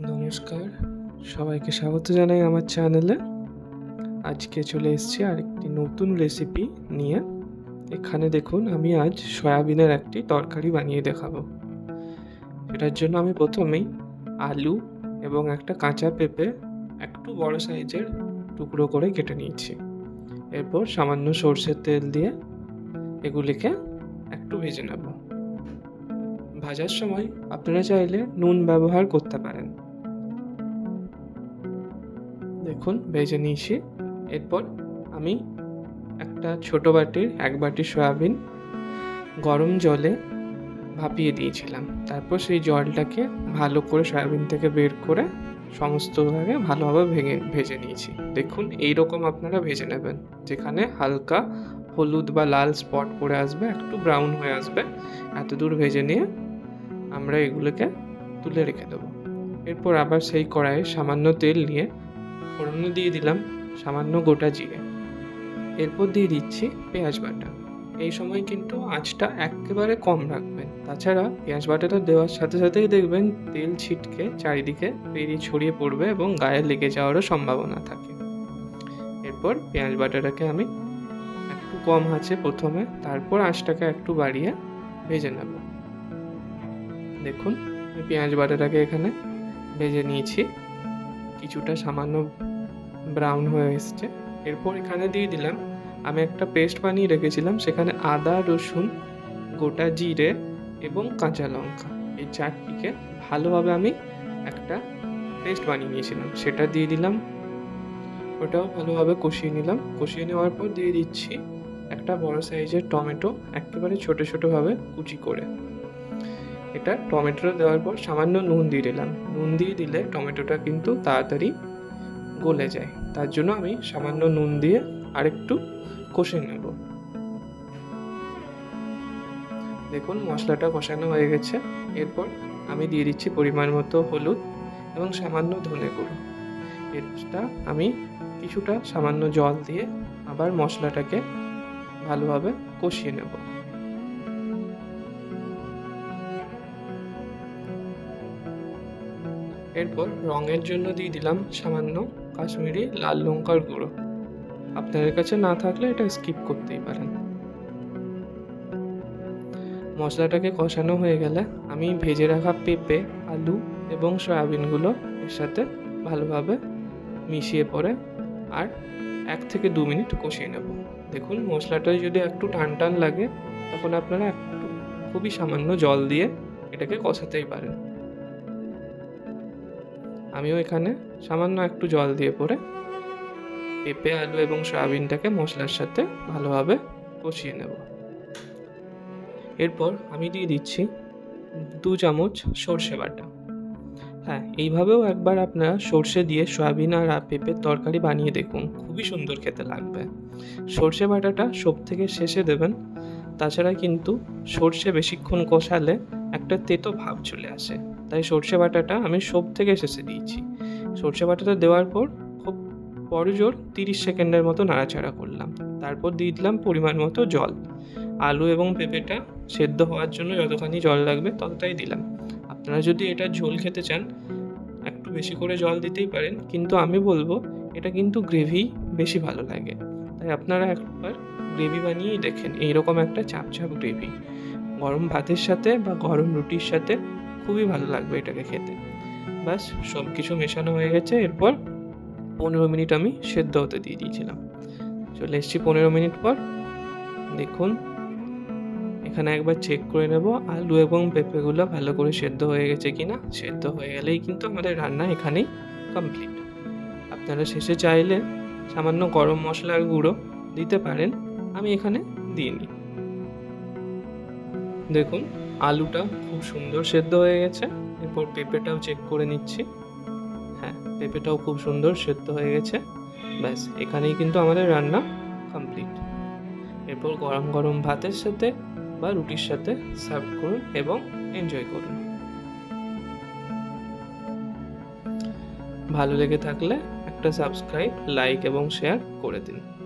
নমস্কার। সবাইকে স্বাগত জানাই আমার চ্যানেলে। আজকে চলে এসেছি আরেকটি নতুন রেসিপি নিয়ে। এখানে দেখুন, আমি আজ সয়াবিনের একটি তরকারি বানিয়ে দেখাবো। এটার জন্য আমি প্রথমেই আলু এবং একটা কাঁচা পেঁপে একটু বড় সাইজের টুকরো করে কেটে নিয়েছি। এরপর সামান্য সর্ষের তেল দিয়ে এগুলিকে একটু ভেজে নেব। ভাজার সময় আপনারা চাইলে নুন ব্যবহার করতে পারেন। দেখুন, ভেজে নিয়েছি। এরপর আমি একটা ছোট বাটির এক বাটি সয়াবিন গরম জলে ভাপিয়ে দিয়েছিলাম। তারপর সেই জলটাকে ভালো করে সয়াবিন থেকে বের করে সমস্তভাবে ভালোভাবে ভেঙে, ভেজে নিয়েছি। দেখুন এই রকম আপনারা ভেজে নেবেন। যেখানে হালকা হলুদ বা লাল স্পট পড়ে আসবে, একটু ব্রাউন হয়ে আসবে। এত দূর ভেজে নিয়ে আমরা এগুলোকে তুলে রেখে দেবো। এরপর আবার সেই কড়াইয়ে সামান্য তেল নিয়ে ফোড়নে দিয়ে দিলাম সামান্য গোটা জিরে। এরপর দিয়ে দিচ্ছি পেঁয়াজ বাটা। এই সময় কিন্তু আঁচটা একেবারে কম রাখবেন। তাছাড়া পেঁয়াজ বাটাটা দেওয়ার সাথে সাথেই দেখবেন তেল ছিটকে চারিদিকে বেরিয়ে ছড়িয়ে পড়বে এবং গায়ে লেগে যাওয়ারও সম্ভাবনা থাকে। এরপর পেঁয়াজ বাটাটাকে আমি একটু কম আছে প্রথমে। তারপর আঁচটাকে একটু বাড়িয়ে ভেজে নেব। দেখুন, আমি পেঁয়াজ বাটাটাকে এখানে ভেজে নিয়েছি। কিছুটা সামান্য ব্রাউন হয়ে এসছে। এরপর এখানে দিয়ে দিলাম, আমি একটা পেস্ট বানিয়ে রেখেছিলাম, সেখানে আদা, রসুন, গোটা জিরে এবং কাঁচা লঙ্কা। এই চারটিকে ভালোভাবে আমি একটা পেস্ট বানিয়ে নিয়েছিলাম। সেটা দিয়ে দিলাম, ওটাও ভালোভাবে কষিয়ে নিলাম। কষিয়ে নেওয়ার পর দিয়ে দিচ্ছি একটা বড় সাইজের টমেটো, একেবারে ছোটো ছোটোভাবে কুচি করে। এটা টমেটো দেওয়ার পর সামান্য নুন দিয়ে দিলাম। নুন দিয়ে দিলে টমেটোটা কিন্তু তাড়াতাড়ি গলে যায়। তার জন্য আমি সামান্য নুন দিয়ে আরেকটু কষে নেব। দেখুন, মশলাটা কষানো হয়ে গেছে। এরপর আমি দিয়ে দিচ্ছি পরিমাণ মতো হলুদ এবং সামান্য ধনে গুঁড়ো। এটা আমি কিছুটা সামান্য জল দিয়ে আবার মশলাটাকে ভালোভাবে কষিয়ে নেব। এরপর রঙের জন্য দিয়ে দিলাম সামান্য কাশ্মীরি লাল লঙ্কার গুঁড়ো। আপনাদের কাছে না থাকলে এটা স্কিপ করতেই পারেন। মশলাটাকে কষানো হয়ে গেলে আমি ভেজে রাখা পেঁপে, আলু এবং সয়াবিনগুলো এর সাথে ভালোভাবে মিশিয়ে পরে আর এক থেকে দু মিনিট কষিয়ে নেব। দেখুন মশলাটায় যদি একটু টান টান লাগে, তখন আপনারা একটু খুবই সামান্য জল দিয়ে এটাকে কষাতেই পারেন। আমিও এখানে। সামান্য একটু জল দিয়ে পরে পেঁপে, আলু এবং সয়াবিনটাকে মশলার সাথে ভালোভাবে কষিয়ে নেব। এরপর আমি দিয়ে দিচ্ছি দু চামচ সর্ষে বাটা। হ্যাঁ এইভাবেও একবার আপনারা সর্ষে দিয়ে সয়াবিন আর পেঁপের তরকারি বানিয়ে দেখুন, খুবই সুন্দর খেতে লাগবে। সর্ষে বাটাটা সব থেকে শেষে দেবেন, তাছাড়া কিন্তু সর্ষে বেশিক্ষণ কষালে একটা তেতো ভাব চলে আসে। তাই সর্ষে বাটাটা আমি সব থেকে শেষে দিয়েছি। সর্ষে বাটাটা দেওয়ার পর খুব পরজোর তিরিশ সেকেন্ডের মতো নাড়াচাড়া করলাম। তারপর দিয়ে দিলাম পরিমাণ মতো জল। আলু এবং পেঁপেটা সেদ্ধ হওয়ার জন্য যতখানি জল লাগবে ততটাই দিলাম। আপনারা যদি এটা ঝোল খেতে চান, একটু বেশি করে জল দিতেই পারেন, কিন্তু আমি বলব এটা কিন্তু গ্রেভি বেশি ভালো লাগে। তাই আপনারা একবার গ্রেভি বানিয়েই দেখেন, এইরকম একটা চাপ চাপ গ্রেভি। গরম ভাতের সাথে বা গরম রুটির সাথে খুবই ভালো লাগবে এটাকে খেতে। ব্যাস সব কিছু মেশানো হয়ে গেছে। এরপর পনেরো মিনিট আমি সেদ্ধ হতে দিয়ে দিয়েছিলাম। চলে এসেছি পনেরো মিনিট পর। দেখুন, এখানে একবার চেক করে নেব, আলু এবং পেঁপেগুলো ভালো করে সেদ্ধ হয়ে গেছে কি না সেদ্ধ হয়ে গেলেই কিন্তু আমাদের রান্না এখানেই কমপ্লিট আপনারা শেষে চাইলে সামান্য গরম মশলার গুঁড়ো দিতে পারেন। আমি এখানে দিইনি। দেখুন আলুটা খুব সুন্দর সেদ্ধ হয়ে গেছে। এরপর পেঁপেটাও চেক করে নিচ্ছি। হ্যাঁ পেঁপেটাও খুব সুন্দর সেদ্ধ হয়ে গেছে। ব্যাস, এখানেই কিন্তু আমাদের রান্না কমপ্লিট এরপর গরম গরম ভাতের সাথে বা রুটির সাথে সার্ভ করুন এবং এনজয় করুন। ভালো লেগে থাকলে একটা সাবস্ক্রাইব লাইক এবং শেয়ার করে দিন।